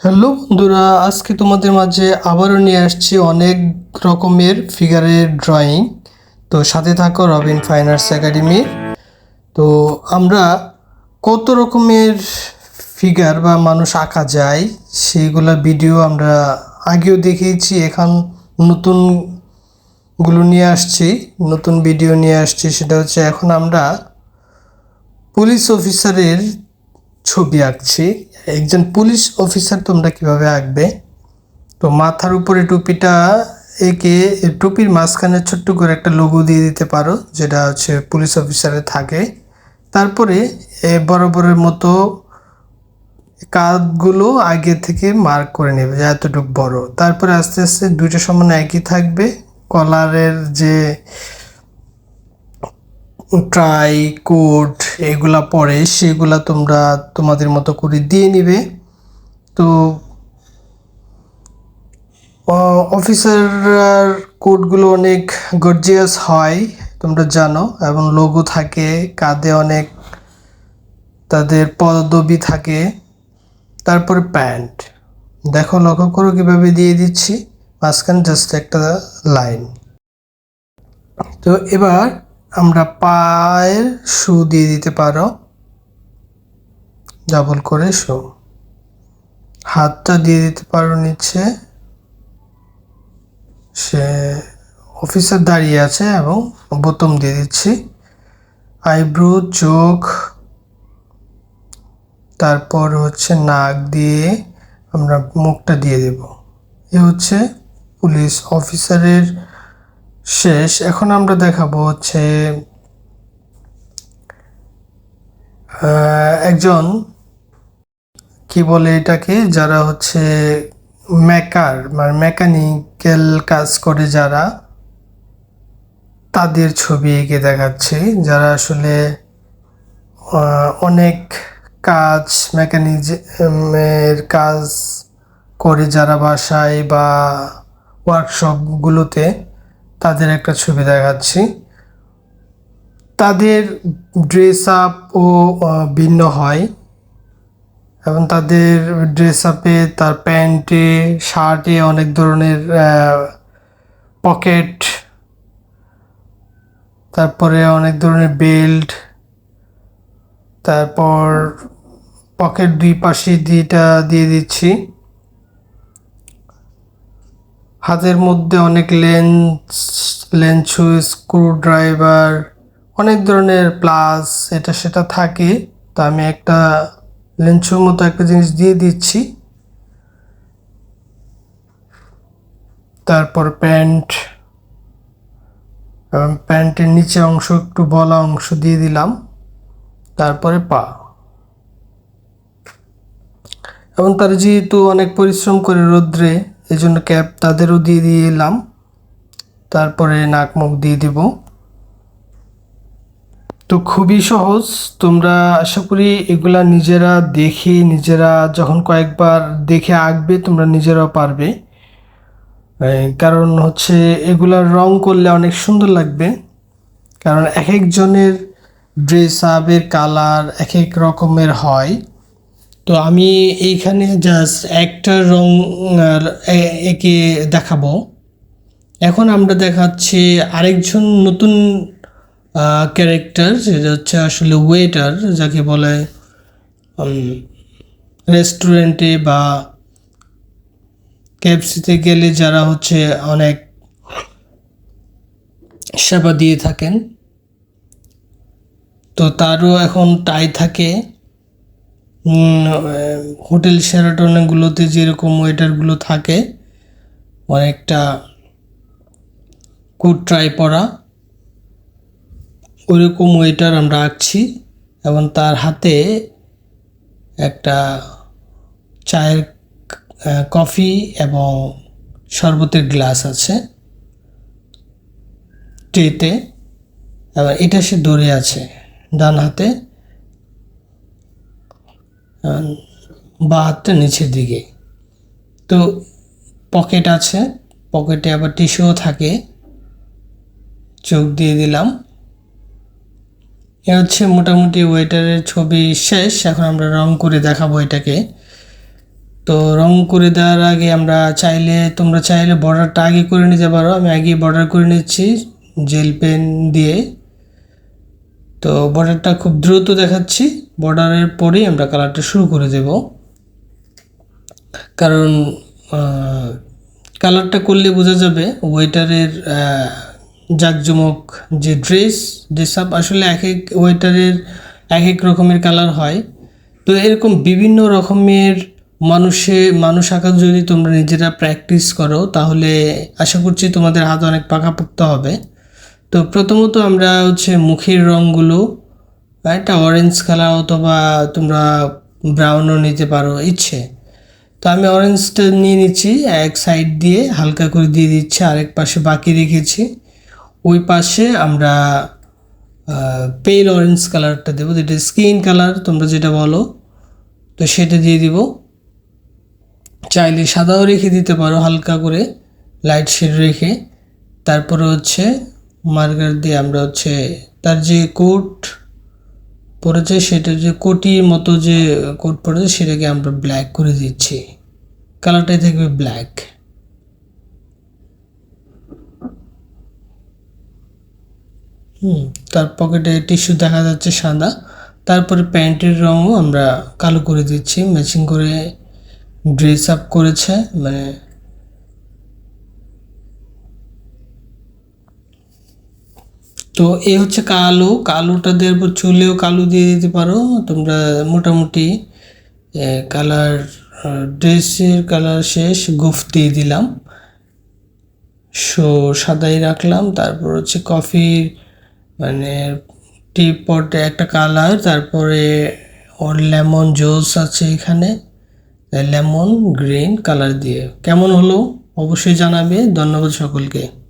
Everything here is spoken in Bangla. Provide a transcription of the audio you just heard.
হ্যালো বন্ধুরা, আজকে তোমাদের মাঝে আবারও নিয়ে আসছি অনেক রকমের ফিগারের ড্রয়িং তো সাথে থাকো রবিন ফাইন আর্টস একাডেমি তো আমরা কত রকমের ফিগার বা মানুষ আঁকা যায় সেইগুলা ভিডিও আমরা আগেও দেখিয়েছি, এখন নতুনগুলো নিয়ে আসছি, নতুন ভিডিও নিয়ে আসছি, সেটা হচ্ছে এখন আমরা পুলিশ অফিসারের ছবি আঁকছি। একজন পুলিশ অফিসার তোমরা কীভাবে আঁকবে? তো মাথার উপরে টুপিটা এঁকে টুপির মাঝখানে ছোট্ট করে একটা লোগো দিয়ে দিতে পারো, যেটা হচ্ছে পুলিশ অফিসারে থাকে। তারপরে এ বরাবরের মতো কাঁধগুলো আগে থেকে মার্ক করে নেবে যে এতটুকু বড়। তারপরে আস্তে আস্তে দুইটা সমান একই থাকবে। কলারের যে ট্রাই কোড এগুলা পরে সেগুলা তোমরা তোমাদের মতো করে দিয়ে নিবে। তো অফিসার কোডগুলো অনেক গর্জিয়াস হয়, তোমরা জানো, এবং লোগো থাকে, কাঁধে অনেক তাদের পদবি থাকে, তারপরে প্যান্ট। দেখো, লক্ষ্য করো কীভাবে দিয়ে দিচ্ছি, মাঝখানে জাস্ট একটা লাইন। তো এবার আমরা পায়ের শু দিয়ে দিতে পারো। ডাবল করে শু হাতটা দিয়ে দিতে পারো নিচে। সে অফিসার দাঁড়িয়ে আছে এবং বোতাম দিয়ে দিচ্ছি। আইব্রো, চোখ। তারপর হচ্ছে নাক দিয়ে আমরা মুখটা দিয়ে দেব। এ হচ্ছে পুলিশ অফিসারের শেষ। এখন আমরা দেখাবো হচ্ছে একজন কি বলে এটাকে, যারা হচ্ছে মেকার মানে মেকানিক্যাল কাজ করে যারা, তাদের ছবি এঁকে দেখাচ্ছে, যারা আসলে অনেক কাজ, মেকানিজমের কাজ করে যারা বাসায় বা ওয়ার্কশপগুলোতে তাদের একটা ছবি দেখাচ্ছি। তাদের ড্রেস আপও ভিন্ন হয় এবং তাদের ড্রেস আপে তার প্যান্টে শার্টে অনেক ধরনের পকেট তারপরে অনেক ধরনের বেল্ট তারপর পকেট দুই পাশে দুইটা দিয়ে দিচ্ছি। হাতের মধ্যে অনেক লেন্স লেন্স স্ক্রু ড্রাইভার অনেক ধরনের প্লাস এটা সেটা থাকে। তো আমি একটা লেন্সুর মতো একটা জিনিস দিয়ে দিচ্ছি। তারপর প্যান্ট প্যান্টের নিচে অংশ একটু বলা অংশ দিয়ে দিলাম। তারপরে পা। এবং তারা যেহেতু অনেক পরিশ্রম করে রোদ্রে এই জন্য ক্যাপ তাদেরও দিয়ে দিয়ে এলাম তারপরে নাক মুখ দিয়ে দিব। তো খুবই সহজ। তোমরা আশা করি এগুলা নিজেরা দেখে, নিজেরা যখন কয়েকবার দেখে আঁকবে, তোমরা নিজেরাও পারবে। কারণ হচ্ছে এগুলার রং করলে অনেক সুন্দর লাগবে। কারণ এক একজনের ড্রেস আপের কালার এক এক রকমের হয়। তো আমি এইখানে জাস্ট একটা রং একে দেখাবো। এখন আমরা দেখাচ্ছি আরেকজন নতুন ক্যারেক্টার যেটা হচ্ছে আসলে ওয়েটার যাকে বলে রেস্টুরেন্টে বা ক্যাপসিতে গেলে যারা হচ্ছে অনেক সেবা দিয়ে থাকেন। তো তারও এখন টাই থাকে। হোটেল সেরাটনগুলোতে যেরকম ওয়েটারগুলো থাকে, অনেকটা কোট ট্রাই পরা ওইরকম ওয়েটার আমরা আঁকছি এবং তার হাতে একটা চায়ের কফি এবং শরবতের গ্লাস আছে। ট্রেতে এবং এটা সে ধরে আছে ডান হাতে। বা হাতটা নিচের দিকে। তো পকেট আছে পকেটে আবার টিস্যুও থাকে। চোখ দিয়ে দিলাম। এ হচ্ছে মোটামুটি ওয়েটারের ছবি শেষ। এখন আমরা রং করে দেখাবো এটাকে। তো রং করে দেওয়ার আগে আমরা চাইলে, তোমরা চাইলে বর্ডারটা আগে করে নিতে পারো। আমি আগে বর্ডার করে নিচ্ছি জেল পেন দিয়ে। তো বর্ডারটা খুব দ্রুত দেখাচ্ছি। বর্ডারের পরেই আমরা কালারটা শুরু করে দেব। কারণ কালারটা করলে বোঝা যাবে ওয়েটারের জাকজমক যে ড্রেস ড্রেস আপ আসলে এক এক ওয়েটারের এক এক রকমের কালার হয়। তো এরকম বিভিন্ন রকমের মানুষে, মানুষ আঁকা যদি তোমরা নিজেরা প্র্যাকটিস করো, তাহলে আশা করছি তোমাদের হাত অনেক পাকাপোক্ত হবে। তো প্রথমত আমরা হচ্ছে মুখের রঙগুলো একটা অরেঞ্জ কালার অথবা তোমরা ব্রাউনও নিতে পারো, ইচ্ছে। তো আমি অরেঞ্জটা নিয়ে নিচ্ছি, এক সাইড দিয়ে হালকা করে দিয়ে দিচ্ছি, আরেক পাশে বাকি রেখেছি। ওই পাশে আমরা পেল অরেঞ্জ কালারটা দেবো, যেটা স্কিন কালার তোমরা যেটা বলো, তো সেটা দিয়ে দিব। চাইলে সাদাও রেখে দিতে পারো হালকা করে লাইট শেড রেখে। তারপরে হচ্ছে মার্কার দিয়ে আমরা হচ্ছে তার যে কোট পড়েছে সেটা যে কোটির মতো যে কোট পড়েছে সেটাকে আমরা ব্ল্যাক করে দিচ্ছি। কালারটাই থাকবে ব্ল্যাক। হুম, তার পকেটে টিস্যু দেখা যাচ্ছে সাদা। তারপরে প্যান্টের রঙও আমরা কালো করে দিচ্ছি। ম্যাচিং করে ড্রেস আপ করেছে মানে তো এ হচ্ছে কালো, কালোটা দেওয়ার পর চুলেও কালো দিয়ে দিতে পারো। তোমরা মোটামুটি কালার ড্রেসের কালার শেষ, গুফ দিয়ে দিলাম। সো, সাদাই রাখলাম। তারপর হচ্ছে কফির মানে টি পটে একটা কালার, তারপরে ওর লেমন জুস আছে এখানে। লেমন, গ্রিন কালার দিয়ে। কেমন হলো? অবশ্যই জানাবে। ধন্যবাদ সকলকে।